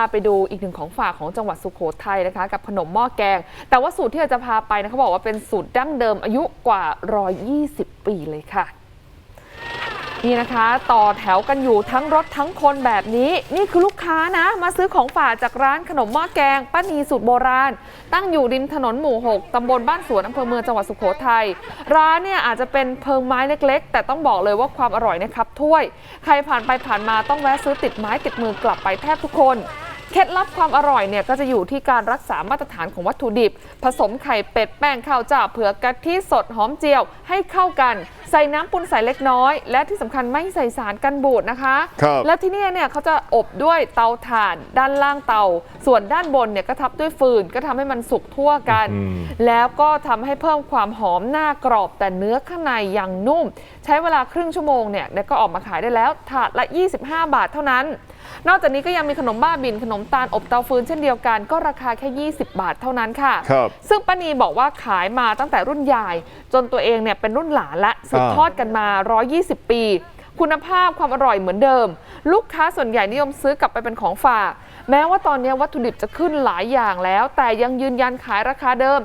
พาไปดูอีกหนึ่งของฝากของจังหวัดสุโขทัยนะคะ กับขนมหม้อแกง แต่ว่าสูตรที่เราจะพาไปนะเขาบอกว่าเป็นสูตรดั้งเดิมอายุกว่า 120 ปีเลยค่ะ นี่นะคะ ต่อแถวกันอยู่ทั้งรถทั้งคนแบบนี้ นี่คือลูกค้านะ มาซื้อของฝากจากร้านขนมหม้อแกงป้านีสูตรโบราณ ตั้งอยู่ริมถนนหมู่ 6 ตำบลบ้านสวนอำเภอเมืองจังหวัดสุโขทัยร้านเนี่ยอาจจะเป็นเพิงไม้เล็กๆ แต่ต้องบอกเลยว่าความอร่อยเนะครับถ้วย ใครผ่านไปผ่านมาต้องแวะซื้อติดไม้ติดมือกลับไปแทบทุกคน เคล็ดลับความอร่อยเนี่ยก็จะอยู่ที่การรักษามาตรฐานของวัตถุดิบ ผสมไข่เป็ดแป้งข้าวเจ้าเผือกกะทิสดหอมเจียวให้เข้ากัน ใส่น้ำปุ้นใส่เล็กน้อย และที่สำคัญไม่ใส่สารกันบูดนะคะ ครับและที่เนี่ยเนี่ยเขาจะอบด้วยเตาถ่าน ด้านล่างเตา ส่วนด้านบนเนี่ยก็ทับด้วยฟืนก็ทำให้มันสุกทั่วกัน อืม แล้วก็ทำให้เพิ่มความหอมหน้ากรอบ แต่เนื้อข้างในยังนุ่ม ใช้เวลาครึ่งชั่วโมงเนี่ยแล้วก็ออกมาขายได้แล้วถาดละ 25 บาทเท่านั้น นอกจากนี้ก็ยังมีขนมบ้าบินขนมตาลอบเตาฟืนเช่นเดียวกัน ก็ราคาแค่ 20 บาทเท่านั้นค่ะ ครับซึ่งป้านีบอกว่าขายมาตั้งแต่รุ่นยาย จนตัวเองเนี่ยเป็นรุ่นหลานและสืบอ่า ทอดกันมา 120 ปี คุณภาพความอร่อยเหมือนเดิม ลูกค้าส่วนใหญ่นิยมซื้อกลับไปเป็นของฝากแม้ว่าตอนนี้วัตถุดิบจะขึ้นหลายอย่างแล้ว แต่ยังยืนยันขายราคาเดิม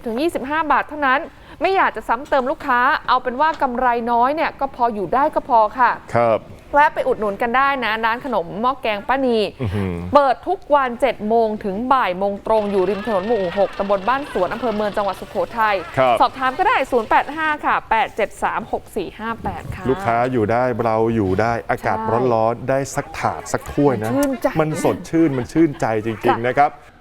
20-25 บาทเท่านั้น ไม่อยากจะซ้ำเติมลูกค้า เอาเป็นว่ากำไรน้อยเนี่ยก็พออยู่ได้ก็พอค่ะ ครับ แวะไปอุดหนุนกันได้นะ ร้านขนมหม้อแกงป้านีอื้อหือเปิดทุกวัน 7 โมงถึงบ่ายโมงตรงอยู่ริมถนนหมู่ 6ตำบลบ้านสวนอำเภอเมืองจังหวัดสุโขทัย ครับ สอบถามก็ได้ 085 ค่ะ 873 6458 ค่ะ ลูกค้าอยู่ได้เราอยู่ได้อากาศใช่ร้อนๆ ได้สักถาดสักถ้วยนะ ชื่นใจมันสดชื่นมันชื่นใจจริง ค่ะ ๆ นะครับ